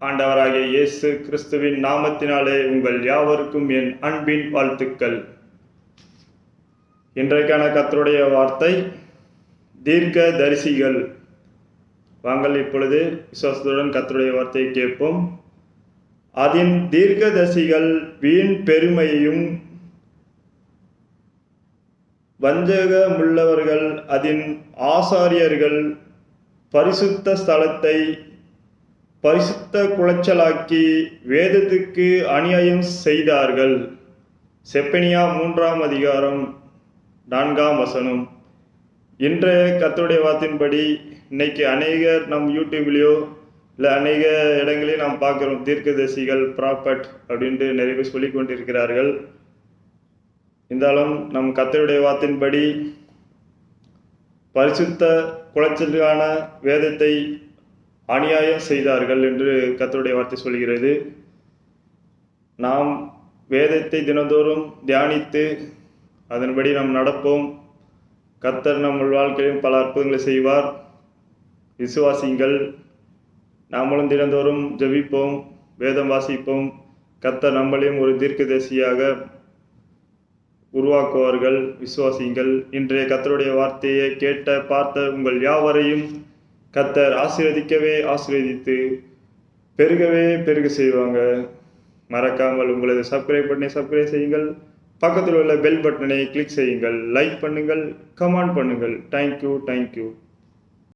ஆண்டவராகிய இயேசு கிறிஸ்துவின் நாமத்தினாலே உங்கள் யாவருக்கும் என் அன்பின் வாழ்த்துக்கள். இன்றைக்கான கத்தருடைய வார்த்தை தீர்க்க தரிசிகள். வாங்கள் இப்பொழுது விசுவாசத்துடன் கத்தருடைய வார்த்தையை கேட்போம். அதன் தீர்க்க தரிசிகள் வீண் பெருமையையும் வஞ்சகமுள்ளவர்கள் அதன் ஆசாரியர்கள் பரிசுத்த ஸ்தலத்தை பரிசுத்த குலைச்சலாக்கி வேதத்துக்கு அநியாயம் செய்தார்கள். செப்பனியா மூன்றாம் அதிகாரம் நான்காம் வசனம். இன்றைய கத்தோடைய வார்த்தையின்படி இன்னைக்கு அநேகர் நம் யூடியூப்லேயோ இல்லை அநேக இடங்களையும் நாம் பார்க்குறோம் தீர்க்கதரிசிகள் ப்ராப்பர்ட் அப்படின்ட்டு நிறைய பேர் சொல்லிக் கொண்டிருக்கிறார்கள். இருந்தாலும் நம் கத்தருடைய வார்த்தையின்படி பரிசுத்த குலைச்சலுக்கான வேதத்தை அநியாயம் செய்தார்கள் என்று கத்தருடைய வார்த்தை சொல்கிறது. நாம் வேதத்தை தினந்தோறும் தியானித்து அதன்படி நாம் நடப்போம். கத்தர் நம்ம வாழ்க்கையிலும் பல அற்புதங்களை செய்வார். விசுவாசிங்கள் நாமளும் தினந்தோறும் ஜெபிப்போம் வேதம் வாசிப்போம். கத்தர் நம்மளையும் ஒரு தீர்க்கதரிசியாக உருவாக்குவார்கள். விசுவாசிங்கள் இன்றைய கத்தருடைய வார்த்தையை கேட்ட பார்த்த உங்கள் யாவரையும் கத்தர் ஆசீர்வதிக்கவே ஆசீர்வதித்து பெருகவே பெருக செய்வாங்க. மறக்காமல் உங்களது சப்ஸ்கிரைப் பண்ணி சப்ஸ்கிரைப் செய்யுங்கள். பக்கத்தில் உள்ள பெல் பட்டனை கிளிக் செய்யுங்கள். லைக் பண்ணுங்கள். கமெண்ட் பண்ணுங்கள். Thank you thank you